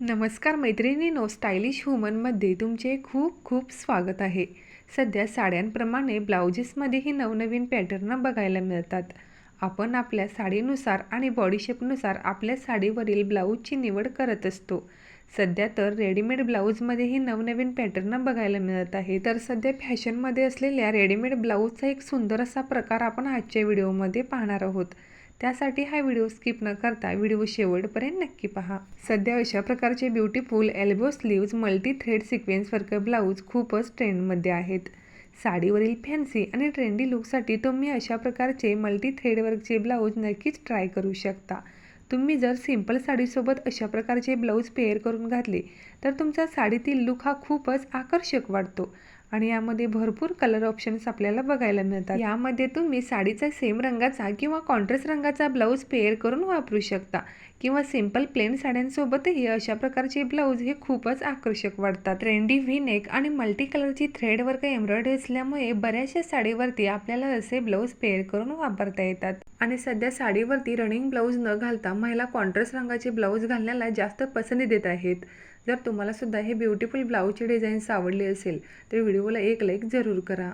नमस्कार मैत्रिणीनो स्टायलिश वुमनमध्ये तुमचे खूप खूप स्वागत आहे. सध्या साड्यांप्रमाणे ब्लाउजेसमध्येही नवनवीन पॅटर्न बघायला मिळतात. आपण आपल्या साडीनुसार आणि बॉडी शेपनुसार आपल्या साडीवरील ब्लाऊजची निवड करत असतो. सध्या तर रेडीमेड ब्लाऊजमध्येही नवनवीन पॅटर्न बघायला मिळत आहे. तर सध्या फॅशनमध्ये असलेल्या रेडीमेड ब्लाऊजचा एक सुंदर असा प्रकार आपण आजच्या व्हिडिओमध्ये पाहणार आहोत. त्यासाठी हा व्हिडिओ स्किप न करता व्हिडिओ शेवटपर्यंत नक्की पहा. सध्या अशा प्रकारचे beautiful elbow sleeves multi thread sequence work blouse खूपच ट्रेंडमध्ये आहेत. साडीवरील फॅन्सी आणि ट्रेंडी लुकसाठी तुम्ही अशा प्रकारचे मल्टी थ्रेड वर्कचे ब्लाऊज नक्कीच ट्राय करू शकता. तुम्ही जर सिंपल साडीसोबत अशा प्रकारचे ब्लाऊज पेअर करून घातले तर तुमचा साडीतील लुक हा खूपच आकर्षक वाटतो. आणि यामध्ये भरपूर कलर ऑप्शन्स आपल्याला बघायला मिळतात. यामध्ये तुम्ही साडीचा सेम रंगाचा किंवा कॉन्ट्रास्ट रंगाचा ब्लाऊज पेअर करून वापरू शकता किंवा सिंपल प्लेन साड्यांसोबतही अशा प्रकारचे ब्लाऊज हे खूपच आकर्षक वाटतात. ट्रेंडी व्ही नेक आणि मल्टी कलरची थ्रेड वर्क एम्ब्रॉयडरी असल्यामुळे बऱ्याचशा साडीवरती आपल्याला असे ब्लाऊज पेअर करून वापरता येतात. आणि सध्या साडीवरती रनिंग ब्लाऊज न घालता महिला कॉन्ट्रास्ट रंगाचे ब्लाऊज घालण्याला जास्त पसंती देत आहेत. जर तुम्हालासुद्धा हे ब्युटिफुल ब्लाऊजचे डिझाईन्स आवडले असेल तर व्हिडिओला एक लाईक जरूर करा.